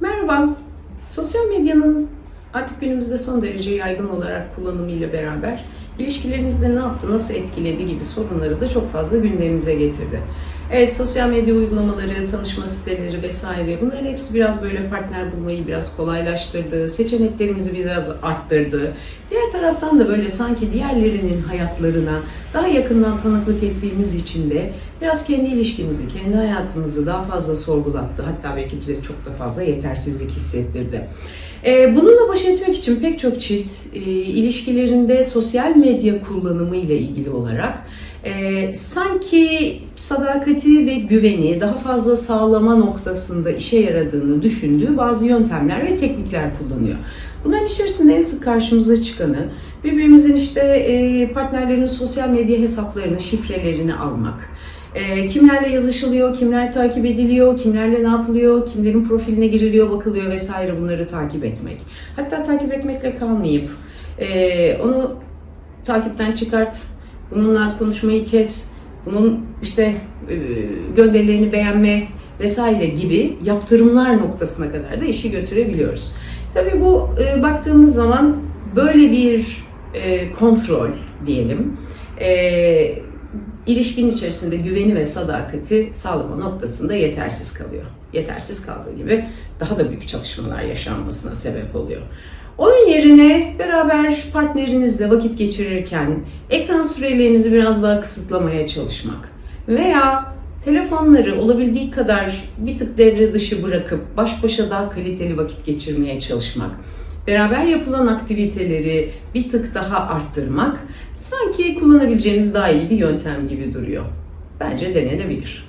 Merhaba. Sosyal medyanın artık günümüzde son derece yaygın olarak kullanımıyla beraber ilişkilerinizde ne yaptı, nasıl etkiledi gibi sorunları da çok fazla gündemimize getirdi. Evet, sosyal medya uygulamaları, tanışma siteleri vesaire bunların hepsi biraz böyle partner bulmayı biraz kolaylaştırdı, seçeneklerimizi biraz arttırdı. Diğer taraftan da böyle sanki diğerlerinin hayatlarına daha yakından tanıklık ettiğimiz için de biraz kendi ilişkimizi, kendi hayatımızı daha fazla sorgulattı. Hatta belki bize çok da fazla yetersizlik hissettirdi. Ee, Bununla baş etmek için pek çok çift e, ilişkilerinde sosyal medya kullanımı ile ilgili olarak e, sanki sadakati ve güveni daha fazla sağlama noktasında işe yaradığını düşündüğü bazı yöntemler ve teknikler kullanıyor. Bunların içerisinde en sık karşımıza çıkanı birbirimizin işte e, partnerlerinin sosyal medya hesaplarını, şifrelerini almak. E, kimlerle yazışılıyor, kimler takip ediliyor, kimlerle ne yapılıyor, kimlerin profiline giriliyor, bakılıyor vesaire bunları takip etmek. Hatta takip etmekle kalmayıp e, onu takipten çıkart, bununla konuşmayı kes, bunun işte e, gönderilerini beğenme vesaire gibi yaptırımlar noktasına kadar da işi götürebiliyoruz. Tabii bu e, baktığımız zaman böyle bir e, kontrol diyelim, ilişkinin içerisinde güveni ve sadakati sağlama noktasında yetersiz kalıyor. Yetersiz kaldığı gibi daha da büyük çatışmalar yaşanmasına sebep oluyor. Onun yerine beraber partnerinizle vakit geçirirken ekran sürelerinizi biraz daha kısıtlamaya çalışmak veya telefonları olabildiği kadar bir tık devre dışı bırakıp baş başa daha kaliteli vakit geçirmeye çalışmak, beraber yapılan aktiviteleri bir tık daha arttırmak sanki kullanabileceğimiz daha iyi bir yöntem gibi duruyor. Bence denenebilir.